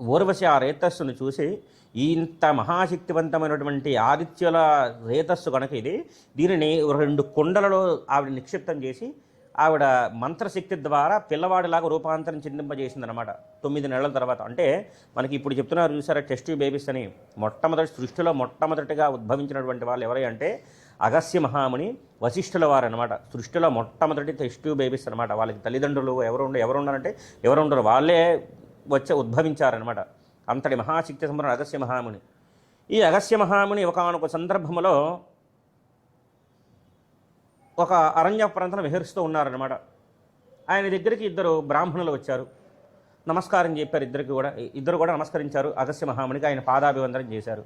ఊర్వశి ఆ రేతస్సును చూసి ఇంత మహాశక్తివంతమైనటువంటి ఆదిత్యుల రేతస్సు కనుక ఇది దీనిని రెండు కుండలలో ఆవిడ నిక్షిప్తం చేసి ఆవిడ మంత్రశక్తి ద్వారా పిల్లవాడిలాగా రూపాంతరం చెందింపజేసిందనమాట తొమ్మిది నెలల తర్వాత. అంటే మనకి ఇప్పుడు చెప్తున్నారు చూసారా టెస్ట్ బేబీస్ అని. మొట్టమొదటి సృష్టిలో మొట్టమొదటిగా ఉద్భవించినటువంటి వాళ్ళు ఎవరై అంటే అగస్య మహాముని వశిష్ఠుల వారు అనమాట సృష్టిలో మొట్టమొదటి టెస్ట్ బేబీస్ అనమాట వాళ్ళకి తల్లిదండ్రులు ఎవరు ఎవరు ఉండాలంటే ఎవరు ఉండరు. వాళ్ళే వచ్చే ఉద్భవించారనమాట అంతటి మహాశక్తి సంపన్న అగస్య మహాముని. ఈ అగస్య మహాముని ఒకనొక సందర్భంలో ఒక అరణ్య ప్రాంతం విహరిస్తూ ఉన్నారనమాట ఆయన దగ్గరికి ఇద్దరు బ్రాహ్మణులు వచ్చారు. నమస్కారం చెప్పారు ఇద్దరికి కూడా. ఇద్దరు కూడా నమస్కరించారు. అగస్య మహామునికి ఆయన పాదాభివందనం చేశారు.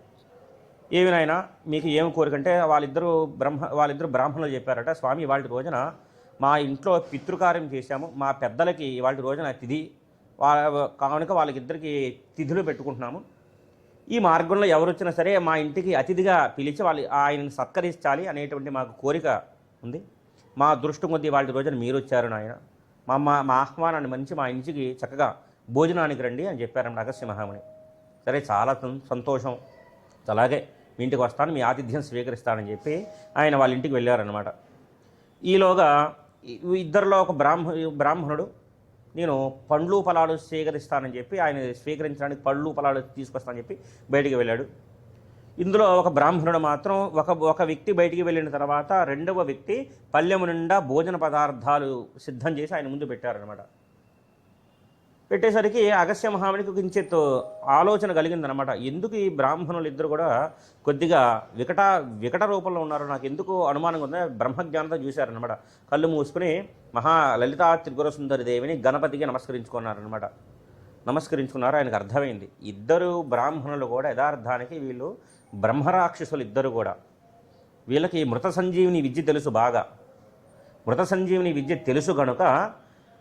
ఏమి నాయన మీకు ఏమి కోరికంటే వాళ్ళిద్దరూ బ్రహ్మ వాళ్ళిద్దరు బ్రాహ్మణులు చెప్పారట స్వామి వాళ్ళ రోజున మా ఇంట్లో పితృకార్యం చేశాము. మా పెద్దలకి వాళ్ళ రోజున తిథి వాళ్ళ కనుక వాళ్ళకిద్దరికి తిథులు పెట్టుకుంటున్నాము. ఈ మార్గంలో ఎవరు వచ్చినా సరే మా ఇంటికి అతిథిగా పిలిచి వాళ్ళు ఆయనను సత్కరించాలి అనేటువంటి మాకు కోరిక ఉంది. మా దృష్టి కొద్దీ వాళ్ళ రోజున మీరు వచ్చారు నాయన. మా మా మా ఆహ్వానాన్ని మంచి మా ఇంటికి చక్కగా భోజనానికి రండి అని చెప్పారన్నమాట అగస్య మహాముని సరే చాలా సంతోషం. అలాగే మీ ఇంటికి వస్తాను మీ ఆతిథ్యం స్వీకరిస్తానని చెప్పి ఆయన వాళ్ళ ఇంటికి వెళ్ళారనమాట ఈలోగా ఇద్దరిలో ఒక బ్రాహ్మ బ్రాహ్మణుడు నేను పండ్లు ఫలాలు స్వీకరిస్తానని చెప్పి ఆయన స్వీకరించడానికి పళ్ళు ఫలాలు తీసుకొస్తానని చెప్పి బయటికి వెళ్ళాడు. ఇందులో ఒక బ్రాహ్మణుడు మాత్రం ఒక ఒక వ్యక్తి బయటికి వెళ్ళిన తర్వాత రెండవ వ్యక్తి పల్లెము నిండా భోజన పదార్థాలు సిద్ధం చేసి ఆయన ముందు పెట్టారనమాట పెట్టేసరికి అగస్య మహామునికి కించిత్ ఆలోచన కలిగిందనమాట ఎందుకు ఈ బ్రాహ్మణులు ఇద్దరు కూడా కొద్దిగా వికట వికట రూపంలో ఉన్నారు? నాకు ఎందుకు అనుమానంగా ఉందో బ్రహ్మజ్ఞానంతో చూశారనమాట కళ్ళు మూసుకుని మహా లలితా త్రిపుర సుందరి దేవిని గణపతికి నమస్కరించుకున్నారనమాట నమస్కరించుకున్నారు ఆయనకు అర్థమైంది. ఇద్దరు బ్రాహ్మణులు కూడా యథార్థానికి వీళ్ళు బ్రహ్మరాక్షసులు ఇద్దరు కూడా. వీళ్ళకి మృత సంజీవిని విద్య తెలుసు బాగా. మృత సంజీవిని విద్య తెలుసు కనుక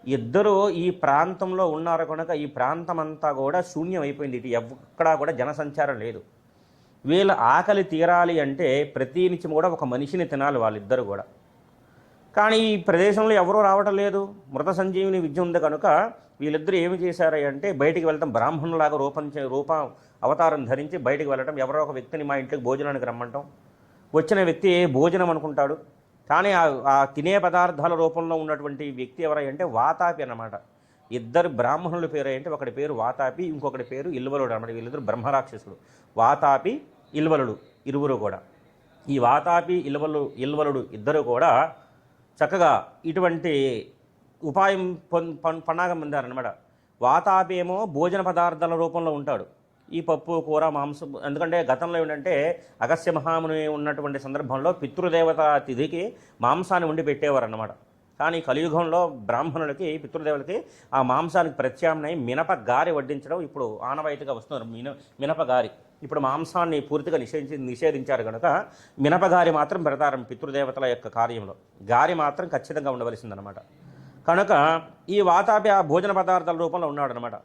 ఇద్దరు ఈ ప్రాంతంలో ఉన్నారు కనుక ఈ ప్రాంతం అంతా కూడా శూన్యం అయిపోయింది ఇటు ఎక్కడా కూడా జనసంచారం లేదు. వీళ్ళ ఆకలి తీరాలి అంటే ప్రతి నిత్యం కూడా ఒక మనిషిని తినాలి వాళ్ళిద్దరు కూడా. కానీ ఈ ప్రదేశంలో ఎవరూ రావటం లేదు. మృత సంజీవిని విద్య ఉంది కనుక వీళ్ళిద్దరూ ఏమి చేశారు అంటే బయటికి వెళ్తాం బ్రాహ్మణులాగా రూపం రూప రూపం అవతారం ధరించి బయటికి వెళ్ళటం ఎవరో ఒక వ్యక్తిని మా ఇంటికి భోజనానికి రమ్మంటాం. వచ్చిన వ్యక్తి భోజనం అనుకుంటాడు? కానీ ఆ- తినే పదార్థాల రూపంలో ఉన్నటువంటి వ్యక్తి ఎవరంటే వాతాపి అన్నమాట. ఇద్దరు బ్రాహ్మణుల పేరు అంటే ఒకటి పేరు వాతాపి ఇంకొకటి పేరు ఇల్వలుడు అనమాట వీళ్ళిద్దరు బ్రహ్మరాక్షసుడు వాతాపి ఇల్వలుడు ఇరువురు కూడా. ఈ వాతాపి ఇల్వలు ఇల్వలుడు ఇద్దరు కూడా చక్కగా ఇటువంటి ఉపాయం పొన్ పన్నాగం పొందారనమాట వాతాపి ఏమో భోజన పదార్థాల రూపంలో ఉంటాడు. ఈ పప్పు కూర మాంసం ఎందుకంటే గతంలో ఏంటంటే అగస్య మహాముని ఉన్నటువంటి సందర్భంలో పితృదేవత తిథికి మాంసాన్ని వండి పెట్టేవారు అన్నమాట కానీ కలియుగంలో బ్రాహ్మణులకి పితృదేవులకి ఆ మాంసానికి ప్రత్యామ్నాయం మినప గారి వడ్డించడం ఇప్పుడు ఆనవాయితీగా వస్తున్నారు. మిన మినప గారి. ఇప్పుడు మాంసాన్ని పూర్తిగా నిషేధించి నిషేధించారు కనుక మినప గారి మాత్రం పెడతారు పితృదేవతల యొక్క కార్యంలో. గారి మాత్రం ఖచ్చితంగా ఉండవలసిందనమాట కనుక ఈ వాతాపి ఆ భోజన పదార్థాల రూపంలో ఉన్నాడనమాట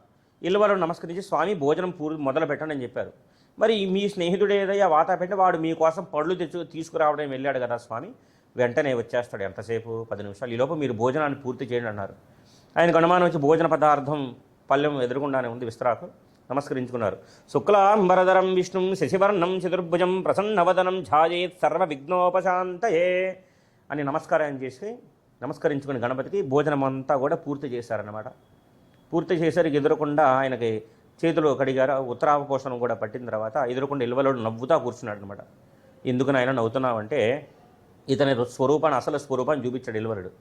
ఇల్వలు నమస్కరించి స్వామి భోజనం పూర్తి మొదలు పెట్టండి అని చెప్పారు. మరి మీ స్నేహితుడు ఏదయ్యా వాత పెట్టి వాడు మీకోసం పళ్ళు తెచ్చు తీసుకురావడం వెళ్ళాడు కదా స్వామి. వెంటనే వచ్చేస్తాడు ఎంతసేపు? పది నిమిషాలు. ఈలోపు మీరు భోజనాన్ని పూర్తి చేయండి అన్నారు. ఆయన గణమానం వచ్చి భోజన పదార్థం పళ్ళెం ఎదురుగుండానే ఉంది విస్తరాకు. నమస్కరించుకున్నారు. శుక్లాంబరధరం విష్ణుం శశివర్ణం చతుర్భుజం ప్రసన్నవదనం ఛాయేత్ సర్వ విఘ్నోపశాంతయే అని నమస్కారం చేసి నమస్కరించుకుని గణపతికి భోజనం అంతా కూడా పూర్తి చేశారన్నమాట. పూర్తి చేసరికి ఎదురకుండా ఆయనకి చేతులు కడిగారు. ఉత్తరావపోషణం కూడా పట్టిన తర్వాత ఎదురకుండా ఇల్వలోడు నవ్వుతా కూర్చున్నాడు అనమాట ఎందుకు నాయన నవ్వుతున్నావంటే ఇతని స్వరూపాన్ని అసలు స్వరూపాన్ని చూపించాడు ఇల్వరుడు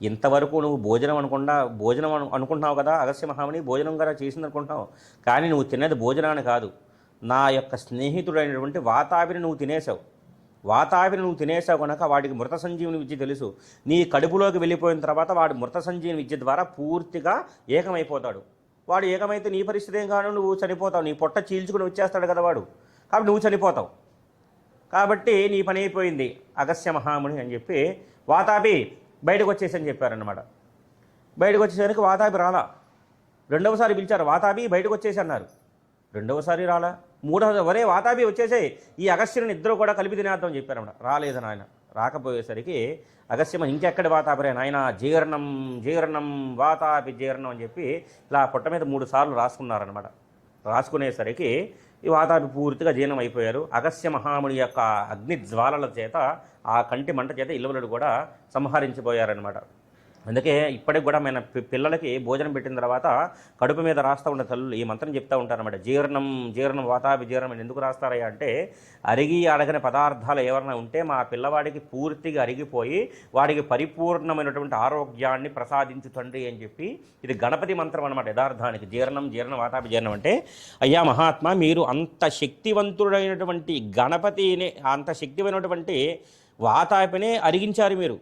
ఇంతవరకు నువ్వు భోజనం అనుకుండా భోజనం అను అనుకుంటున్నావు కదా అగస్య మహాముని భోజనం కదా చేసింది అనుకుంటున్నావు కానీ నువ్వు తినేది భోజనాన్ని కాదు. నా యొక్క స్నేహితుడైనటువంటి వాతావిని నువ్వు తినేసావు వాతావిని నువ్వు తినేసావు కనుక వాడికి మృత సంజీవుని విద్య తెలుసు. నీ కడుపులోకి వెళ్ళిపోయిన తర్వాత వాడు మృత సంజీవుని విద్య ద్వారా పూర్తిగా ఏకమైపోతాడు. వాడు ఏకమైతే నీ పరిస్థితి ఏం కాను నువ్వు చనిపోతావు. నీ పొట్ట చీల్చుకుని వచ్చేస్తాడు కదా వాడు. కాబట్టి నువ్వు చనిపోతావు. కాబట్టి నీ పని అయిపోయింది. అగస్య మహాముని అని చెప్పి వాతాపి బయటకు వచ్చేసని చెప్పారన్నమాట. బయటకు వచ్చేసరికి వాతాపి రాలా. రెండవసారి పిలిచారు వాతాపి బయటకు వచ్చేసి అన్నారు. రెండవసారి రాలా. మూడవ వరే వాతాపి వచ్చేసాయి. ఈ అగస్త్యుని ఇద్దరు కూడా కలిపి తినేద్దాం చెప్పారు చెప్పారన్నమాట రాలేదు నాయన. రాకపోయేసరికి అగస్యమ ఇంకెక్కడ వాతాపరే నాయన? జీర్ణం జీర్ణం వాతాపి జీర్ణం అని చెప్పి ఇలా పొట్ట మీద మూడు సార్లు రాసుకున్నారనమాట. రాసుకునేసరికి ఈ వాతాపి పూర్తిగా జీర్ణం అయిపోయారు. అగస్య మహాముని యొక్క అగ్ని జ్వాలల చేత ఆ కంటి మంట చేత ఇల్లవలుడు కూడా సంహరించిపోయారనమాట. అందుకే ఇప్పటికి కూడా మన పిల్లలకి భోజనం పెట్టిన తర్వాత కడుపు మీద రాస్తూ ఉండే తల్లులు ఈ మంత్రం చెప్తూ ఉంటారన్నమాట. జీర్ణం జీర్ణం వాతాపి జీర్ణం అని ఎందుకు రాస్తారయ్యా అంటే అరిగి అడగని పదార్థాలు ఏమైనా ఉంటే మా పిల్లవాడికి పూర్తిగా అరిగిపోయి వాడికి పరిపూర్ణమైనటువంటి ఆరోగ్యాన్ని ప్రసాదించు తండ్రి అని చెప్పి ఇది గణపతి మంత్రం అనమాట యథార్థానికి. జీర్ణం జీర్ణం వాతాపి జీర్ణం అంటే అయ్యా మహాత్మా మీరు అంత శక్తివంతుడైనటువంటి గణపతిని అంత శక్తిమైనటువంటి వాతాపినే అరిగించారు మీరు.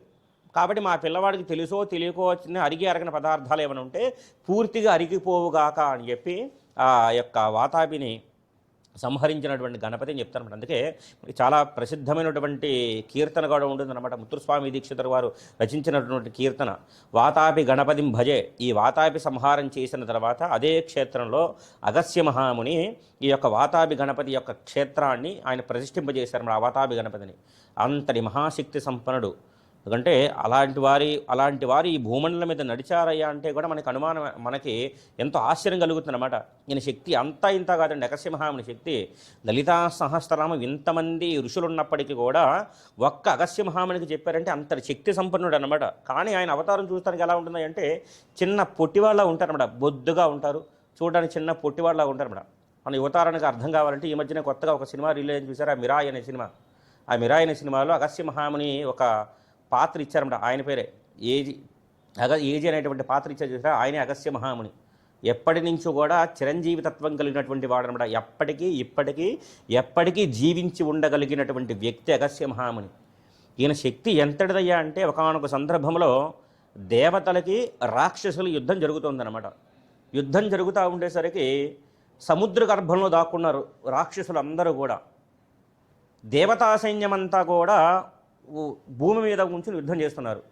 కాబట్టి మా పిల్లవాడికి తెలుసో తెలియకో వచ్చిన అరిగి అరగని పదార్థాలు ఏమైనా ఉంటే పూర్తిగా అరిగిపోవుగాక అని చెప్పి ఆ యొక్క వాతాపిని సంహరించినటువంటి గణపతి అని చెప్తారన్నమాట. అందుకే చాలా ప్రసిద్ధమైనటువంటి కీర్తన కూడా ఉంటుందన్నమాట. ముత్తుస్వామి దీక్షితుల వారు రచించినటువంటి కీర్తన. వాతాపి గణపతిం భజే. ఈ వాతాపి సంహారం చేసిన తర్వాత అదే క్షేత్రంలో అగస్య మహాముని ఈ యొక్క వాతాపి గణపతి యొక్క క్షేత్రాన్ని ఆయన ప్రతిష్ఠింపజేశారు ఆ వాతాపి గణపతిని. అంతటి మహాశక్తి సంపన్నుడు. ఎందుకంటే అలాంటి వారి అలాంటి వారు ఈ భూమండలం మీద నడిచారయ్యా అంటే కూడా మనకి అనుమానం మనకి ఎంతో ఆశ్చర్యం కలుగుతుందన్నమాట. ఈయన శక్తి అంతా ఇంత కాదండి. అగస్యమహాముని శక్తి. లలితా సహస్రనామ ఇంతమంది ఋషులు ఉన్నప్పటికీ కూడా ఒక్క అగస్యమహామునికి చెప్పారంటే అంత శక్తి సంపన్నుడు అనమాట కానీ ఆయన అవతారం చూస్తానికి ఎలా ఉంటుంది అంటే చిన్న పొట్టివాళ్ళ ఉంటారన్నమాట. బొద్దుగా ఉంటారు. చూడడానికి చిన్న పొట్టివాళ్ళ ఉంటారన్నమాట. మన యువతారానికి అర్థం కావాలంటే ఈ మధ్యన కొత్తగా ఒక సినిమా రిలీజ్ చూసారా? మిరాయ్ అనే సినిమా. ఆ మిరాయ్ అనే సినిమాలో అగస్య మహాముని ఒక పాత్ర ఇచ్చారన్నమాట ఆయన పేరే. ఏజీ అగ ఏజీ అనేటువంటి పాత్ర ఇచ్చారు చూసారా? ఆయనే అగస్య మహాముని. ఎప్పటి నుంచో కూడా చిరంజీవి తత్వం కలిగినటువంటి వాడనమాట ఎప్పటికీ ఇప్పటికీ ఎప్పటికీ జీవించి ఉండగలిగినటువంటి వ్యక్తి అగస్య మహాముని. ఈయన శక్తి ఎంతటిదయ్యా అంటే ఒకనొక సందర్భంలో దేవతలకి రాక్షసులు యుద్ధం జరుగుతుందన్నమాట. యుద్ధం జరుగుతూ ఉండేసరికి సముద్ర గర్భంలో దాక్కున్నారు రాక్షసులు అందరూ కూడా. దేవతా సైన్యమంతా కూడా భూమి మీద ఉంచి యుద్ధం చేస్తున్నారు.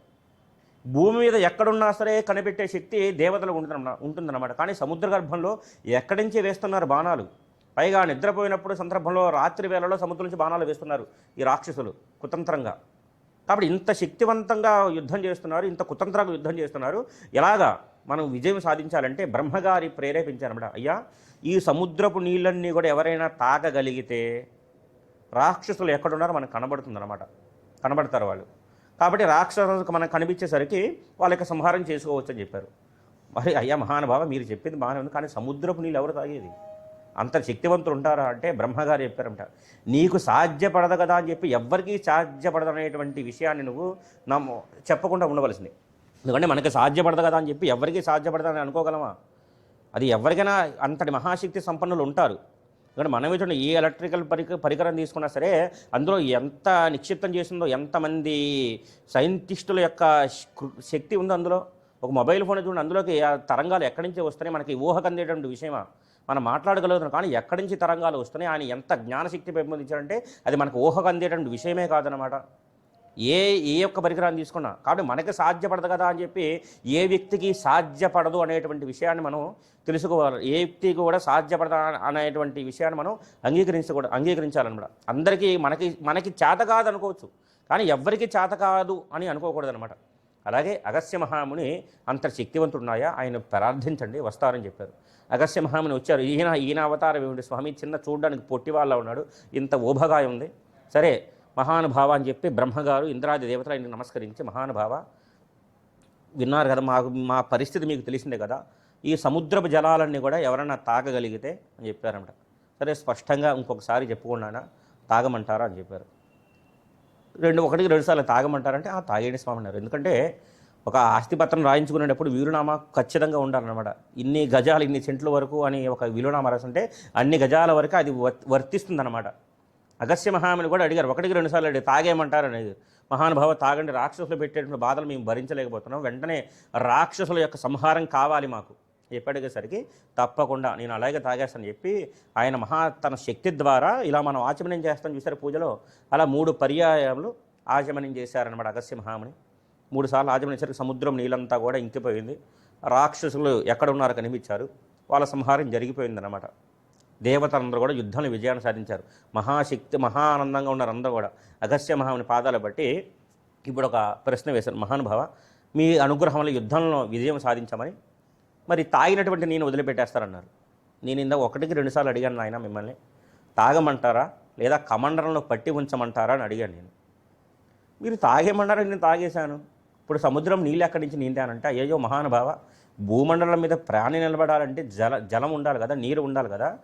భూమి మీద ఎక్కడున్నా సరే కనిపెట్టే శక్తి దేవతలకు ఉంటుందన్న ఉంటుందన్నమాట. కానీ సముద్ర గర్భంలో ఎక్కడి నుంచి వేస్తున్నారు బాణాలు? పైగా నిద్రపోయినప్పుడు సందర్భంలో రాత్రి వేళలో సముద్రం నుంచి బాణాలు వేస్తున్నారు ఈ రాక్షసులు కుతంత్రంగా. కాబట్టి ఇంత శక్తివంతంగా యుద్ధం చేస్తున్నారు ఇంత కుతంత్రంగా యుద్ధం చేస్తున్నారు. ఎలాగా మనం విజయం సాధించాలంటే బ్రహ్మగారి ప్రేరేపించారన్నమాట. అయ్యా ఈ సముద్రపు నీళ్ళన్నీ కూడా ఎవరైనా తాగగలిగితే రాక్షసులు ఎక్కడున్నారో మనకు కనబడుతుందనమాట కనబడతారు వాళ్ళు. కాబట్టి రాక్షసులకు మనకు కనిపించేసరికి వాళ్ళ యొక్క సంహారం చేసుకోవచ్చు అని చెప్పారు. మరి అయ్యా మహానుభావ మీరు చెప్పింది బాగానే ఉంది కానీ సముద్రపు నీళ్ళు ఎవరు తాగేది? అంత శక్తివంతులు ఉంటారా అంటే బ్రహ్మగారు చెప్పారంట. నీకు సాధ్యపడదు కదా అని చెప్పి ఎవ్వరికీ సాధ్యపడదు అనేటువంటి విషయాన్ని నువ్వు నమ్మ చెప్పకుండా ఉండవలసింది. ఎందుకంటే మనకి సాధ్యపడదు కదా అని చెప్పి ఎవరికీ సాధ్యపడదని అనుకోగలమా? అది ఎవరికైనా అంతటి మహాశక్తి సంపన్నులు ఉంటారు. ఎందుకంటే మనం చూడండి ఏ ఎలక్ట్రికల్ పరిక పరికరం తీసుకున్నా సరే అందులో ఎంత నిక్షిప్తం చేసిందో ఎంతమంది సైంటిస్టుల యొక్క శక్తి ఉందో అందులో. ఒక మొబైల్ ఫోన్ చూడండి అందులోకి ఆ తరంగాలు ఎక్కడి నుంచి వస్తున్నాయి? మనకి ఊహకు అందేటువంటి విషయమా? మనం మాట్లాడగలుగుతున్నాం కానీ ఎక్కడి నుంచి తరంగాలు వస్తున్నాయి? ఆయన ఎంత జ్ఞానశక్తి పెంపొందించారంటే అది మనకు ఊహకు అందేటువంటి విషయమే కాదనమాట ఏ ఏ ఒక్క పరికరాన్ని తీసుకున్నా. కాబట్టి మనకి సాధ్యపడదు కదా అని చెప్పి ఏ వ్యక్తికి సాధ్యపడదు అనేటువంటి విషయాన్ని మనం తెలుసుకోవాలి. ఏ వ్యక్తికి కూడా సాధ్యపడదా అనేటువంటి విషయాన్ని మనం అంగీకరించకూడదు అంగీకరించాలన్నమాట. అందరికీ మనకి మనకి చేత కాదు అనుకోవచ్చు. కానీ ఎవ్వరికి చేత కాదు అని అనుకోకూడదు అనమాట అలాగే అగస్య మహాముని అంత శక్తివంతుడున్నాయా? ఆయన ప్రార్థించండి వస్తారని చెప్పారు. అగస్య మహాముని వచ్చారు. ఈయన ఈయన అవతారం ఏమిటి స్వామి? చిన్న చూడడానికి పొట్టి వాళ్ళ ఉన్నాడు. ఇంత ఓభగాయ ఉంది సరే మహానుభావ అని చెప్పి బ్రహ్మగారు ఇంద్రాది దేవతలు ఆయనకు నమస్కరించి మహానుభావ విన్నారు కదా మాకు మా పరిస్థితి మీకు తెలిసిందే కదా ఈ సముద్రపు జలాలన్నీ కూడా ఎవరైనా తాగగలిగితే అని చెప్పారన్నమాట సరే స్పష్టంగా ఇంకొకసారి చెప్పుకున్నానా తాగమంటారా అని చెప్పారు. రెండు ఒకటికి రెండు సార్లు తాగమంటారంటే ఆ తాగేడి స్వామి అన్నారు. ఎందుకంటే ఒక ఆస్తిపత్రం రాయించుకునేటప్పుడు వీరునామా ఖచ్చితంగా ఉండాలన్నమాట. ఇన్ని గజాలు ఇన్ని సెంట్ల వరకు అని ఒక వీలునామా రాస్తుంటే అన్ని గజాల వరకు అది వర్- వర్తిస్తుందన్నమాట. అగస్య మహాముని కూడా అడిగారు. ఒకటికి రెండు సార్లు అడిగారు. తాగేయమంటారు అనేది. మహానుభావ తాగండి రాక్షసులు పెట్టేటువంటి బాధలు మేము భరించలేకపోతున్నాం. వెంటనే రాక్షసుల యొక్క సంహారం కావాలి మాకు. ఎప్పటికేసరికి తప్పకుండా నేను అలాగే తాగేస్తాను చెప్పి ఆయన మహా తన శక్తి ద్వారా ఇలా మనం ఆచమనం చేస్తాం చూసారు పూజలో. అలా మూడు పర్యాయములు ఆచమనం చేశారనమాట అగస్య మహాముని. మూడు సార్లు ఆచమనించరికి సముద్రం నీళ్ళంతా కూడా ఇంకిపోయింది. రాక్షసులు ఎక్కడ ఉన్నారో కనిపించారు. వాళ్ళ సంహారం జరిగిపోయిందన్నమాట. దేవతలందరూ కూడా యుద్ధంలో విజయాన్ని సాధించారు. మహాశక్తి మహా ఆనందంగా ఉన్నారు అందరూ కూడా. అగస్య మహాముని పాదాలు బట్టి ఇప్పుడు ఒక ప్రశ్న వేశారు. మహానుభావ మీ అనుగ్రహం వల్ల యుద్ధంలో విజయం సాధించమని. మరి తాగినటువంటి నేను వదిలిపెట్టేస్తారన్నారు. నేను ఇందాక ఒకటికి రెండుసార్లు అడిగాను నాయన మిమ్మల్ని. తాగమంటారా? లేదా కమండలంలో పట్టి ఉంచమంటారా అని అడిగాను నేను. మీరు తాగేమన్నారా నేను తాగేశాను. ఇప్పుడు సముద్రం నీళ్ళు ఎక్కడి నుంచి నీందానంటే అయ్యో మహానుభావ భూమండలం మీద ప్రాణి నిలబడాలంటే జల జలం ఉండాలి కదా నీరు ఉండాలి కదా.